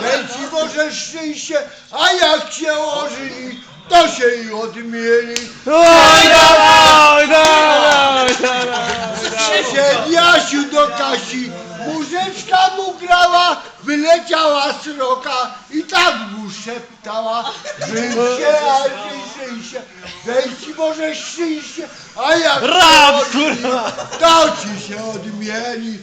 Daj ci Boże szczęście, a jak się ożeni, to się i odmieni. Oj, dawaj, dawaj, dawaj. Przyszedł Jasiu do Kasi, mużyczka mu grała, wyleciała sroka i tak mu szeptała, żyj się, a żyj, żyj się, Boże szczęście, a jak Rap, kurwa. to ci się odmieni.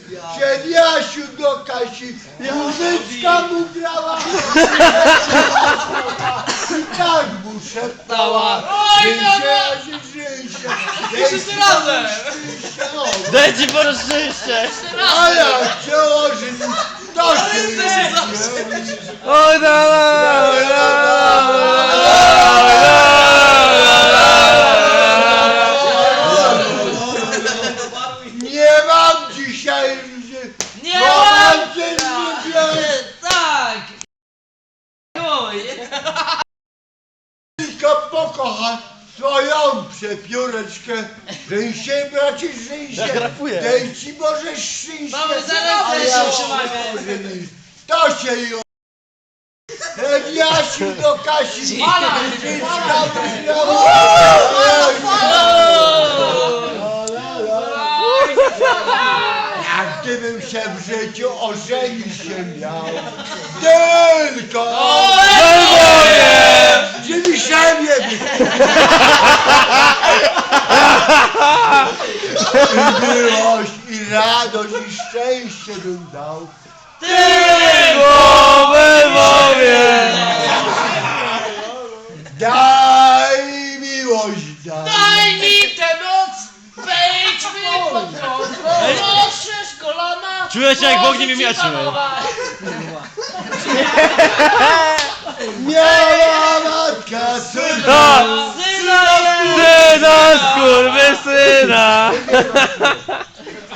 Jasiu do Kasi, mużyczka mu grała, wyleciała sroka i tak mu szeptała, żyj się, a żyj, żyj się, Wszyscy razem! o. Daj ci Boże szczęście. A jak cię ożeni, to się zmieni. Oj, dawaj, dawaj, Nie mam dzisiaj Nie bo mam! mam cię lubię, Tak! Oj! tylko pokocha swoją przepióreczkę. Żyj się, bracie, żyj się. Ja grafuję. Daj ci Boże szczęście. Mamy zaraz A też jak się To się i o- Ten Jasiu do Kasi. Jak gdybym się w życiu ożenić się miał, tylko I miłość, i radość, i szczęście bym dał. Głowę mowie. Daj miłość, daj. Daj mi tę noc! Wejdźmy pod prąd! Rozszerz kolana! Czuję się, jak w ogniu mi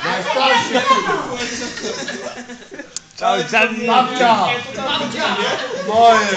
Najstarszy. Cały czas babcia. Moje